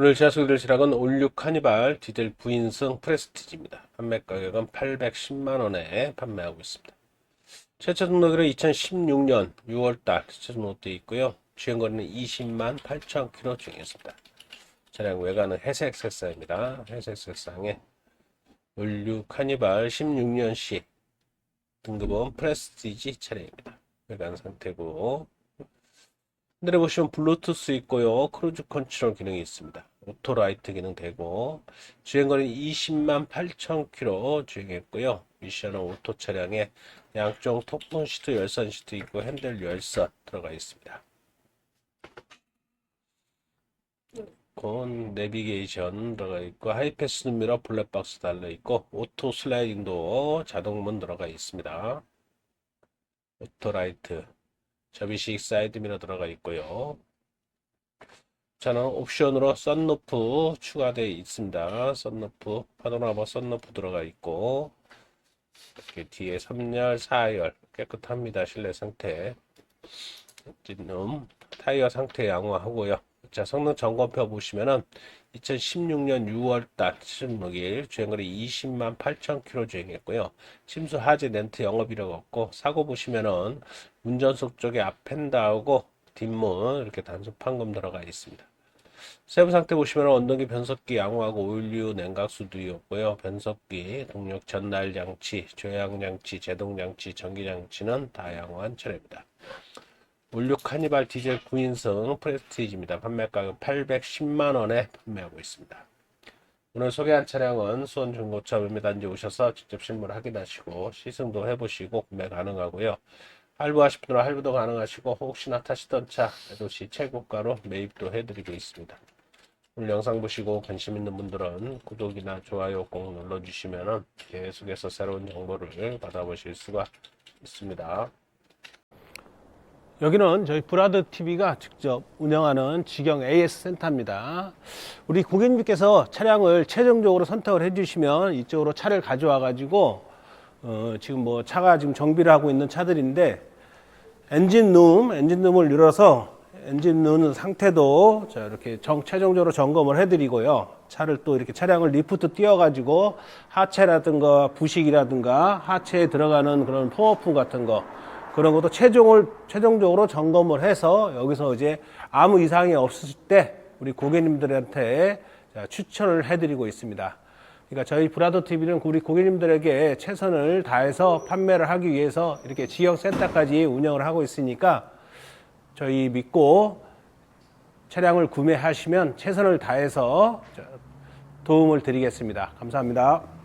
오늘 소개드릴 차량은 올류 카니발 디젤 부인승 프레스티지입니다. 판매 가격은 810만 원에 판매하고 있습니다. 최초 등록일은 2016년 6월달 최초 등록되어 있고요. 주행거리는 20만 8천 킬로 주행했습니다. 차량 외관은 회색 색상입니다. 회색 색상에 올류 카니발 16년식 등급은 프레스티지 차량입니다. 외관 상태고 하늘에 보시면 블루투스 있고요. 크루즈 컨트롤 기능이 있습니다. 오토 라이트 기능 되고 주행거리는 20만 8천 킬로 주행했고요. 미션은 오토 차량에 양쪽 톱분 시트 열선 시트 있고 핸들 열선 들어가 있습니다. 건 내비게이션 들어가 있고 하이패스 미러 블랙박스 달려 있고 오토 슬라이딩 도어 자동문 들어가 있습니다. 오토 라이트 접이식 사이드 미러 들어가 있고요. 차는 옵션으로 썬루프 추가되어 있습니다. 썬루프, 파노라마 썬루프 들어가 있고 이렇게 뒤에 3열, 4열 깨끗합니다. 실내 상태. 엔진룸, 타이어 상태 양호하고요. 자, 성능 점검표 보시면은 2016년 6월달 16일 주행거리 20만 8천 킬로 주행했고요. 침수 하재 렌트 영업 이력 없고 사고 보시면은 운전석 쪽에 앞 펜다하고 뒷문 이렇게 단속 판금 들어가 있습니다. 세부 상태 보시면 언덕기 변속기 양호하고 오일류 냉각수도였고요. 변속기, 동력 전달 장치, 조향 장치, 제동 장치, 전기 장치는 다 양호한 차량입니다. 올류 카니발 디젤 9인승 프레스티지입니다. 판매 가격 810만 원에 판매하고 있습니다. 오늘 소개한 차량은 수원 중고차 매매단지 오셔서 직접 실물 확인하시고 시승도 해보시고 구매 가능하고요. 할부하실 분들은 할부도 가능하시고 혹시나 타시던 차 매도시 최고가로 매입도 해드리고 있습니다. 오늘 영상 보시고 관심 있는 분들은 구독이나 좋아요 꼭 눌러주시면 계속해서 새로운 정보를 받아보실 수가 있습니다. 여기는 저희 브라드 TV가 직접 운영하는 직영 AS 센터입니다. 우리 고객님께서 차량을 최종적으로 선택을 해주시면 이쪽으로 차를 가져와 가지고 어, 지금 뭐 차가 지금 정비를 하고 있는 차들인데 엔진 룸, 엔진 룸을 열어서 엔진 넣는 상태도 자 이렇게 정, 최종적으로 점검을 해드리고요. 차를 또 이렇게 차량을 리프트 띄워가지고 하체라든가 부식이라든가 하체에 들어가는 그런 포어품 같은 거 그런 것도 최종을 최종적으로 점검을 해서 여기서 이제 아무 이상이 없을 때 우리 고객님들한테 자, 추천을 해드리고 있습니다. 그러니까 저희 브라더 TV는 우리 고객님들에게 최선을 다해서 판매를 하기 위해서 이렇게 지역 센터까지 운영을 하고 있으니까 저희 믿고 차량을 구매하시면 최선을 다해서 도움을 드리겠습니다. 감사합니다.